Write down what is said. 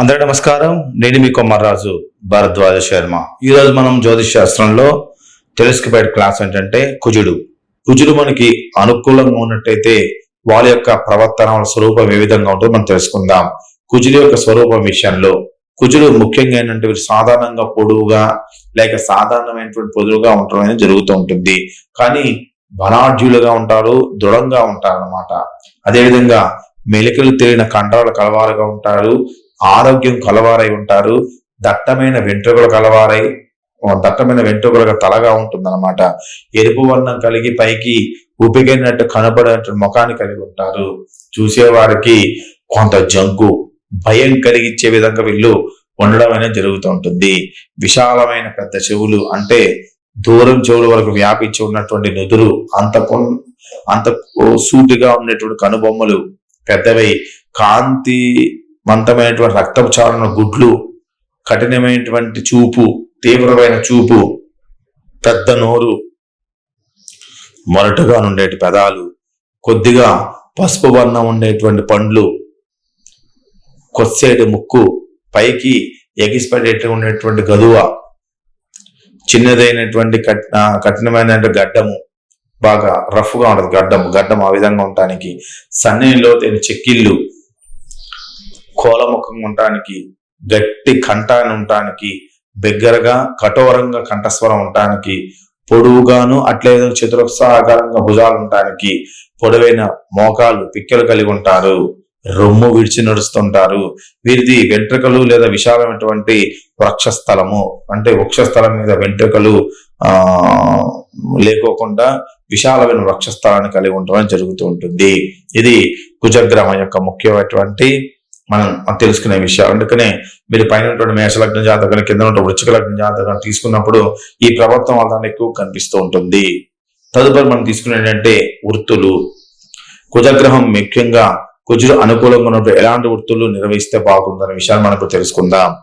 అందరికీ నమస్కారం. నేను మీ కొమ్మర్రాజు భరద్వాజ శర్మ. ఈరోజు మనం జ్యోతిష్ శాస్త్రంలో తెలుసుకుపోయే క్లాస్ ఏంటంటే కుజుడు. కుజుడు మనకి అనుకూలంగా ఉన్నట్టయితే వాళ్ళ యొక్క ప్రవర్తన స్వరూపం ఏ విధంగా ఉంటుందో మనం తెలుసుకుందాం. కుజుడు యొక్క స్వరూపం విషయంలో కుజుడు ముఖ్యంగా ఏంటంటే వీరు సాధారణంగా పొడువుగా లేక సాధారణమైనటువంటి పొదువుగా ఉండడం అనేది జరుగుతూ ఉంటుంది. కానీ బలాఢ్యులుగా ఉంటారు దృఢంగా ఉంటారు అనమాట అదేవిధంగా మెలికలు తేలిన కండరాలు కలవారుగా ఉంటారు ఆరోగ్యం కలవారై ఉంటారు. దట్టమైన వెంట్రుకలు కలవారై దట్టమైన వెంట్రుకలుగా తలగా ఉంటుందన్నమాట. ఎరుపు వర్ణం కలిగి పైకి ఉపిగినట్టు కనబడేటువంటి ముఖాన్ని కలిగి ఉంటారు. చూసేవారికి కొంత జంకు భయం కలిగించే విధంగా వీళ్ళు ఉండడం అనేది జరుగుతూ ఉంటుంది. విశాలమైన పెద్ద చెవులు అంటే దూరం చెవుల వరకు వ్యాపించి ఉన్నటువంటి నుదురు అంత అంత సూటిగా ఉండేటువంటి కనుబొమ్మలు పెద్దవై కాంతివంతమైనటువంటి రక్తపచారణ గుడ్లు కఠినమైనటువంటి చూపు తీవ్రమైన చూపు పెద్ద నోరు మొరటుగా ఉండేటి పెదాలు కొద్దిగా పసుపు వర్ణం ఉండేటువంటి పండ్లు కొస్సేటి ముక్కు పైకి ఎగిసిపడేట్టు ఉండేటువంటి గదువ చిన్నదైనటువంటి కఠిన కఠినమైన గడ్డము బాగా రఫ్గా ఉండదు గడ్డము గడ్డం ఆ విధంగా ఉండటానికి సన్నీలో తేని చెక్కిళ్ళు కోలముఖంగా ఉండటానికి గట్టి కంఠాన్ని ఉండటానికి బిగ్గరగా కఠోరంగా కంఠస్వరం ఉండటానికి పొడువుగాను అట్లే చతురస్రాకారంగా భుజాలు ఉండటానికి పొడవైన మోకాలు పిక్కలు కలిగి ఉంటారు రొమ్ము విడిచి నడుస్తుంటారు. వీరిది వెంట్రుకలు లేదా విశాలమైనటువంటి వృక్షస్థలము. అంటే వృక్షస్థలం మీద వెంట్రుకలు ఆ లేకోకుండా విశాలమైన వృక్షస్థలాన్ని కలిగి ఉండడం జరుగుతూ ఉంటుంది. ఇది కుజగ్రహం యొక్క ముఖ్యమైనటువంటి మనం తెలుసుకునే విషయాలు అందుకనే మీరు పైన ఉన్నటువంటి మేషలగ్న జాతకాలు కింద ఉన్న వృచ్చిక లగ్న జాతకాలు తీసుకున్నప్పుడు ఈ ప్రభుత్వం వల్ల ఎక్కువ కనిపిస్తూ ఉంటుంది. తదుపరి మనం తీసుకునేటంటే వృత్తులు. కుజగ్రహం ముఖ్యంగా కుజుడు అనుకూలంగా ఉన్నప్పుడు ఎలాంటి వృత్తులు నిర్వహిస్తే బాగుందనే విషయాన్ని మనకు తెలుసుకుందాం.